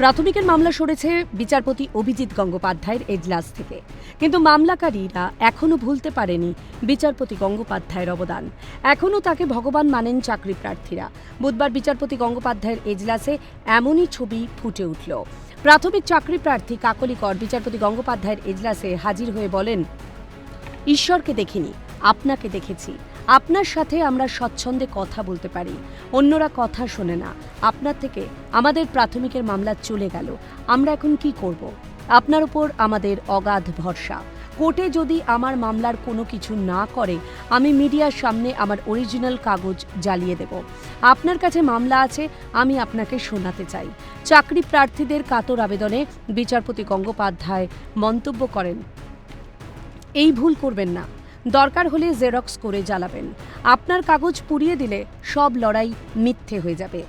প্রাথমিকের মামলা সরেছে বিচারপতি অভিজিৎ গঙ্গোপাধ্যায়ের এজলাস থেকে। কিন্তু মামলাকারীরা এখনও ভুলতে পারেনি বিচারপতি গঙ্গোপাধ্যায়ের অবদান। এখনও তাকে ভগবান মানেন চাকরি প্রার্থীরা। বুধবার বিচারপতি গঙ্গোপাধ্যায়ের এজলাসে এমনই ছবি ফুটে উঠল। প্রাথমিক চাকরি প্রার্থী কাকলিকর বিচারপতি গঙ্গোপাধ্যায়ের এজলাসে হাজির হয়ে বলেন, ঈশ্বরকে দেখিনি, আপনাকে দেখেছি। আপনার সাথে আমরা স্বচ্ছন্দে কথা বলতে পারি। অন্যরা কথা শোনে না। আপনার থেকে আমাদের প্রাথমিকের মামলা চলে গেল। আমরা এখন কি করব? আপনার উপর আমাদের অগাধ ভরসা। কোর্টে যদি আমার মামলার কোনো কিছু না করে, আমি মিডিয়ার সামনে আমার অরিজিনাল কাগজ জ্বালিয়ে দেব। আপনার কাছে মামলা আছে, আমি আপনাকে শোনাতে চাই। চাকরি প্রার্থীদের কাতর আবেদনে বিচারপতি গঙ্গোপাধ্যায় মন্তব্য করেন, এই ভুল করবেন না। দরকার হলে জেরক্স করে জ্বালাবেন। আপনার কাগজ পুড়িয়ে দিলে সব লড়াই মিথ্যে হয়ে যাবে।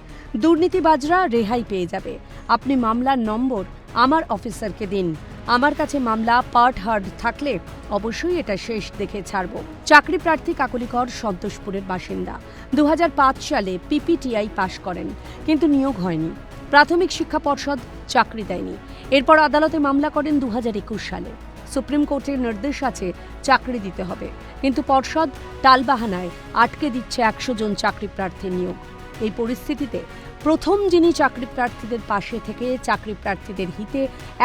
দুর্নীতিবাজরা রেহাই পেয়ে যাবে। আপনি মামলার নম্বর আমার অফিসারকে দিন। আমার কাছে মামলা পার্ট হার্ড থাকলে অবশ্যই এটা শেষ দেখে ছাড়ব। চাকরি প্রার্থী কাকলিকর সন্তোষপুরের বাসিন্দা। দু হাজার পাঁচ সালে পিপিটিআই পাশ করেন, কিন্তু নিয়োগ হয়নি। প্রাথমিক শিক্ষা পর্ষদ চাকরি দেয়নি। এরপর আদালতে মামলা করেন দু হাজার একুশ সালে। সুপ্রিম কোর্টের নির্দেশ আছে চাকরি দিতে হবে। কিন্তু পর্ষদ টালবাহানায় আটকে দিচ্ছে একশো জন চাকরি প্রার্থীর নিয়োগ। এই পরিস্থিতিতে প্রথম যিনি চাকরি প্রার্থীদের পাশে থেকে চাকরি প্রার্থীদের হিতে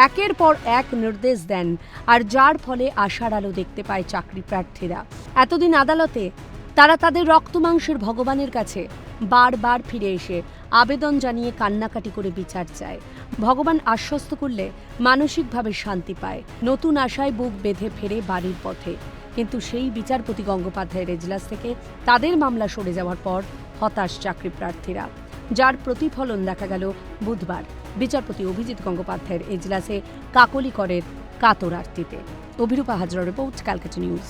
একের পর এক নির্দেশ দেন, আর যার ফলে আশার আলো দেখতে পায় চাকরি প্রার্থীরা। এতদিন আদালতে তারা তাদের রক্তমাংসের ভগবানের কাছে বারবার ফিরে এসে আবেদন জানিয়ে কান্নাকাটি করে বিচার চায়। ভগবান আশ্বস্ত করলে মানসিকভাবে শান্তি পায়। নতুন আশায় বুক বেঁধে ফেরে বাড়ির পথে। কিন্তু সেই বিচারপতি গঙ্গোপাধ্যায়ের এজলাস থেকে তাদের মামলা সরে যাওয়ার পর হতাশ চাকরি প্রার্থীরা। যার প্রতিফলন দেখা গেল বুধবার। বিচারপতি অভিজিৎ গঙ্গোপাধ্যায়ের এজলাসে কাকলি করের কাতর আরতিতে। Abhirupa Hazra report, Calcutta news.